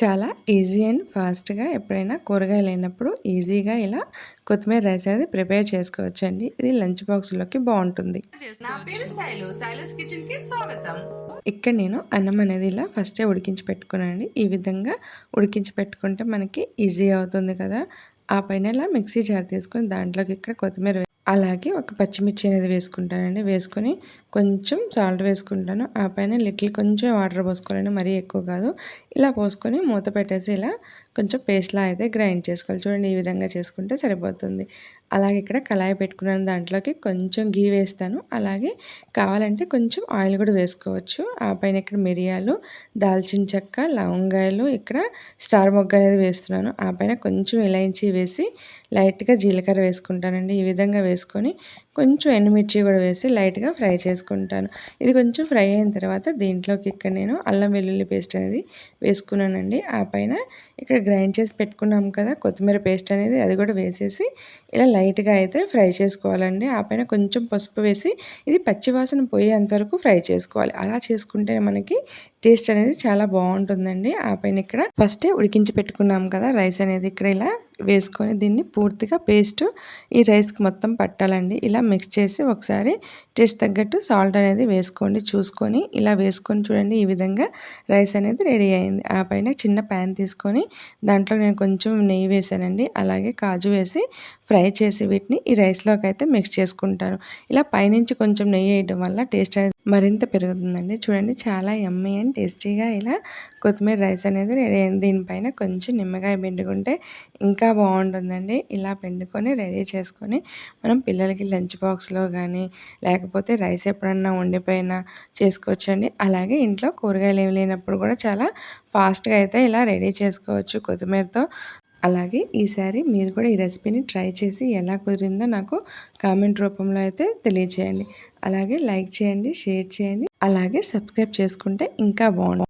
చాలా easy and ఫాస్ట్గా ఎప్పుడైనా కూరగాయలు లేనప్పుడు ఈజీగా ఇలా కొత్తిమీర రైస్ అనేది ప్రిపేర్ చేసుకోవచ్చండి. ఇది లంచ్ బాక్స్లోకి బాగుంటుంది. నా పేరు శైలు. శైలస్ కిచెన్కి స్వాగతం. ఇక్కడ నేను అన్నం అనేది ఇలా ఫస్టే ఉడికించి పెట్టుకున్నానండి. ఈ విధంగా ఉడికించి పెట్టుకుంటే మనకి ఈజీ అవుతుంది కదా. ఆ పైన ఇలా మిక్సీ జార్ తీసుకొని దాంట్లోకి ఇక్కడ కొత్తిమీర అలాగే ఒక పచ్చిమిర్చి అనేది వేసుకుంటానండి. వేసుకొని కొంచెం సాల్ట్ వేసుకుంటాను. ఆ పైన లిటిల్ కొంచెం వాటర్ పోసుకోవాలండి. మరీ ఎక్కువ కాదు. ఇలా పోసుకొని మూత పెట్టేసి ఇలా కొంచెం పేస్ట్లా అయితే గ్రైండ్ చేసుకోవాలి. చూడండి ఈ విధంగా చేసుకుంటే సరిపోతుంది. అలాగే ఇక్కడ కళాయి పెట్టుకున్నాను దాంట్లోకి కొంచెం గీ వేస్తాను. అలాగే కావాలంటే కొంచెం ఆయిల్ కూడా వేసుకోవచ్చు. ఆ పైన ఇక్కడ మిరియాలు దాల్చిన చెక్క లవంగాయలు ఇక్కడ స్టార్ మొగ్గ అనేది వేస్తున్నాను. ఆ పైన కొంచెం ఇలాయించి వేసి లైట్గా జీలకర్ర వేసుకుంటానండి. ఈ విధంగా వేసుకొని కొంచెం ఎండుమిర్చి కూడా వేసి లైట్గా ఫ్రై చేసుకుంటాను. ఇది కొంచెం ఫ్రై అయిన తర్వాత దీంట్లోకి ఇక్కడ నేను అల్లం వెల్లుల్లి పేస్ట్ అనేది వేసుకున్నానండి. ఆ పైన ఇక్కడ గ్రైండ్ చేసి పెట్టుకున్నాం కదా కొత్తిమీర పేస్ట్ అనేది అది కూడా వేసేసి ఇలా లైట్గా అయితే ఫ్రై చేసుకోవాలండి. ఆ పైన కొంచెం పసుపు వేసి ఇది పచ్చివాసన పోయేంత వరకు ఫ్రై చేసుకోవాలి. అలా చేసుకుంటే మనకి టేస్ట్ అనేది చాలా బాగుంటుందండి. ఆ పైన ఇక్కడ ఫస్టే ఉడికించి పెట్టుకున్నాం కదా రైస్ అనేది ఇక్కడ ఇలా వేసుకొని దీన్ని పూర్తిగా పేస్ట్ ఈ రైస్కి మొత్తం పట్టాలండి. ఇలా మిక్స్ చేసి ఒకసారి టేస్ట్ తగ్గట్టు సాల్ట్ అనేది వేసుకోండి చూసుకొని ఇలా వేసుకొని చూడండి ఈ విధంగా రైస్ అనేది రెడీ అయింది. ఆ పైన చిన్న ప్యాన్ తీసుకొని దాంట్లో నేను కొంచెం నెయ్యి వేసానండి. అలాగే కాజు వేసి ఫ్రై చేసి వీటిని ఈ రైస్లోకి అయితే మిక్స్ చేసుకుంటాను. ఇలా పైనుంచి కొంచెం నెయ్యి వేయడం వల్ల టేస్ట్ అనేది మరింత పెరుగుతుందండి. చూడండి చాలా ఎమ్మీ అండ్ టేస్టీగా ఇలా కొత్తిమీర రైస్ అనేది రెడీ అయింది. దీనిపైన కొంచెం నిమ్మకాయ పిండుకుంటే ఇంకా బాగుంటుందండి. ఇలా పిండుకొని రెడీ చేసుకొని మనం పిల్లలకి లంచ్ బాక్స్లో కానీ లేకపోతే రైస్ ఎప్పుడన్నా ఉండిపోయినా చేసుకోవచ్చండి. అలాగే ఇంట్లో కూరగాయలు ఏమి లేనప్పుడు కూడా చాలా ఫాస్ట్గా అయితే ఇలా రెడీ చేసుకోవచ్చు కొత్తిమీరతో. అలాగే ఈసారి మీరు కూడా ఈ రెసిపీని ట్రై చేసి ఎలా కుదిరిందో నాకు కామెంట్ రూపంలో అయితే తెలియచేయండి. అలాగే లైక్ చేయండి షేర్ చేయండి. అలాగే సబ్స్క్రైబ్ చేసుకుంటే ఇంకా బాగుంటుంది.